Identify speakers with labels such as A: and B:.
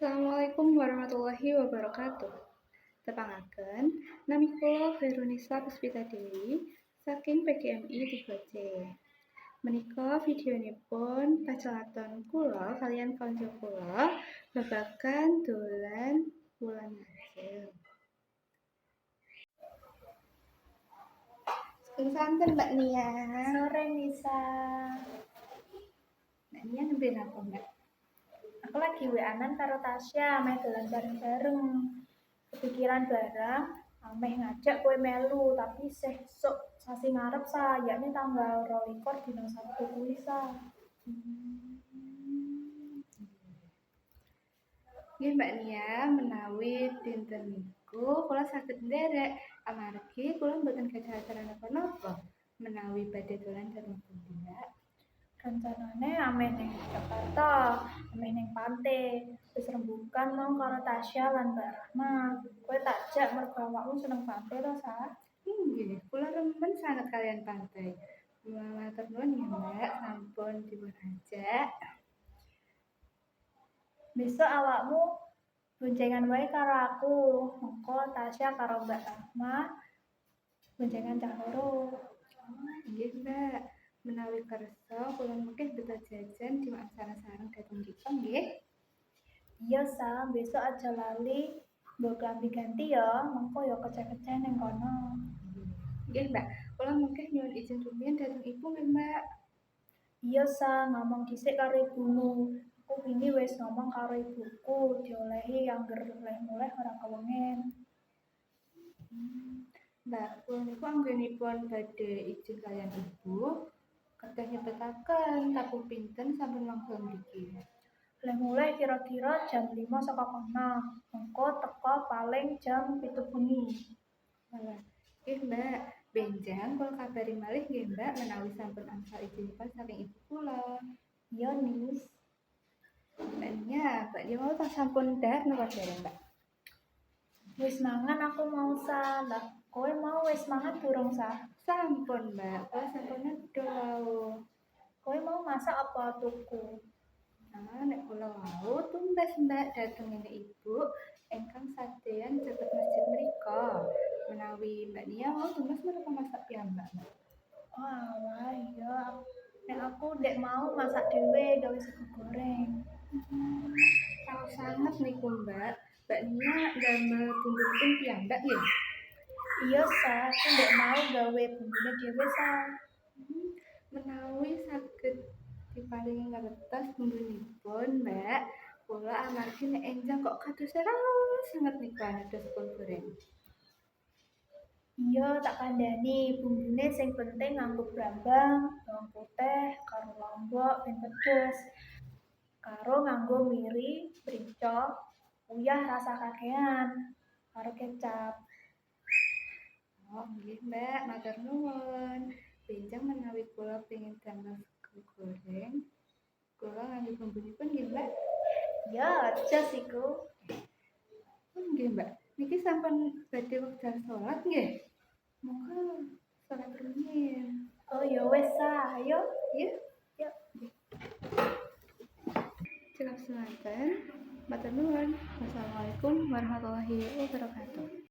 A: Assalamualaikum warahmatullahi wabarakatuh. Tepangaken, nami kula Verunisa Puspita Dewi saking PGMI 3C. Menika videonipun pacelaton kula kalian kanca kula babagan dolan wulan ajeng. Santen Mbak Nia.
B: Sore Nisa.
A: Mbak Nia nembe napa Mbak?
B: WA-an karo Tasya, main dolan bareng-bareng. Kepikiran barang, ameh ngajak kue melu, tapi sih sok sasi ngarep sa, yakni tanggal rolikur dina Sabtu kuwi sa.
A: Nggih Mbak Nia, menawi dinten niku kula saged nderek amargi kula mboten gadah acara napa-napa. Menawi badhe dolan Mbak?
B: Rencanane ameh ning Jakarta, ameh ning pantai. Wis rembugan mau karo Tasya lan Mbak Rahma. Kowe tak jak mergo awakmu seneng pantai to, Sa?
A: Inggih, kula remen sangat kalian pantai. Matur nuwun ya Mbak, sampun dipun ajak.
B: Besok awakmu boncengan wae karo aku. Mengko Tasya karo Mbak Rahma boncengan cah loro.
A: Inggih Mbak, menawi kersa kula mungkin beta jajan di acara sareng dhateng kita nggih.
B: Iya, Sa, besok aja lali mbok klambi ganti ya, mengko ya kecek-kecek ning kono.
A: Nggih Mbak, kula mungkin nyuwun izin rumiyin dhateng Ibu nggih Mbak.
B: Iya, Sa, ngomong dhisik karo ibumu. Aku wingi wis ngomong karo ibuku, diolehi angger leh muleh ora kewengen.
A: Mbak, kula niku anggenipun badhe izin kalian Ibu kedah nyebetaken tabuh pinten sampun wangsul mriki.
B: Leh mulai kira-kira jam 5 saka kono. Mengko teko paling jam 7 bengi.
A: Walah, nggih Mbak, benjang kula kabari malih nggih Mbak menawi sampun angsal izinipun saking Ibu kula.
B: Iya, Nis.
A: Mbak Nia, Mbak Nia mau tak sampun dahar napa dereng Mbak?
B: Wis mangan aku mau sa. Kowe mau wis mangan durung sa?
A: Sampun Mbak, kula sampun wau.
B: Kowe mau masak apa tuku?
A: Nah, nek kula wau tumbas Mbak dhateng ngene Ibu ingkang sadeyan jabat masjid mrika. Menawi Mbak Nia mau tumbas menapa masak piyambak Mbak?
B: Oh, alah, iya. Nek aku ndek mau masak dhewe gawe sego goreng.
A: Kalau sangat niku Mbak, Mbak Nia damel bumbunipun piyambak nggih.
B: Iya, sa, aku ndek mau gawe bumbune dhewe sa.
A: Hmm, Menawi saged diparingi ngertos bumbunipun Mbak, kula amargi nek enjang kok kados raos sanget niku ados kol goreng.
B: Iya, tak kandhani bumbune sing penting nganggo brambang, bawang putih, karo lombok ben pedes. Karo nganggo miri, mrica, uyah rasa kakean, karo kecap.
A: Oh, nggih Mbak, matur nuwun. Benjang menawi kula pengin damel sego goreng, kula nganggo bumbunipun nggih Mbak.
B: Ya, aja siku.
A: Oh, nggih Mbak. Niki sampun badhe wekdal salat nggih. Monggo salat rumiyin.
B: Oh ya wes sa, ayo.
A: Ya,
B: Yuk.
A: cukup semanten. Matur nuwun. Wassalamualaikum warahmatullahi wabarakatuh.